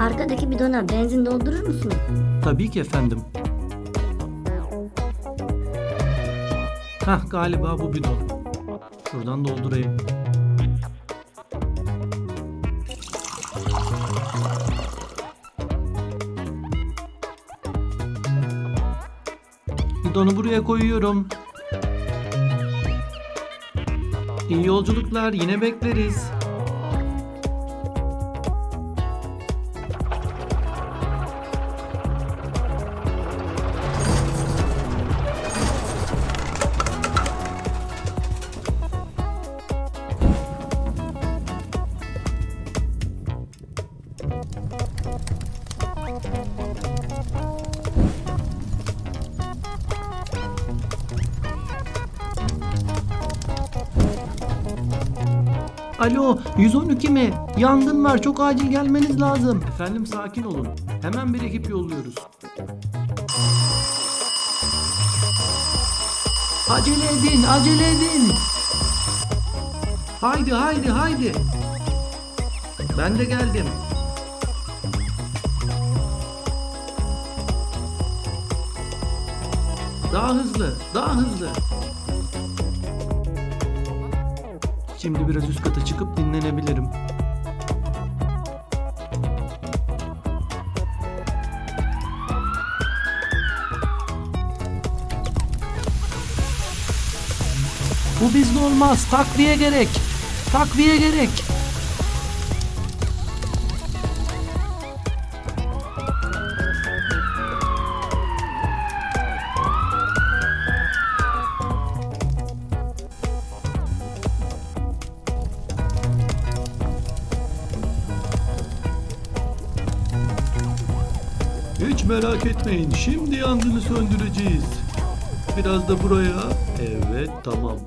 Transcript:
Arkadaki bidona benzin doldurur musunuz? Tabii ki efendim. Hah galiba bu bidon. Şuradan doldurayım. Bidonu buraya koyuyorum. İyi yolculuklar yine bekleriz. Alo 112 mi? Yangın var çok acil gelmeniz lazım. Efendim sakin olun. Hemen bir ekip yolluyoruz. Acele edin acele edin. Haydi haydi haydi. Ben de geldim. Daha hızlı, daha hızlı. Şimdi biraz üst kata çıkıp dinlenebilirim. Bu bizde olmaz. Takviye gerek. Takviye gerek. Hiç merak etmeyin. Şimdi yangını söndüreceğiz. Biraz da buraya. Evet, tamam.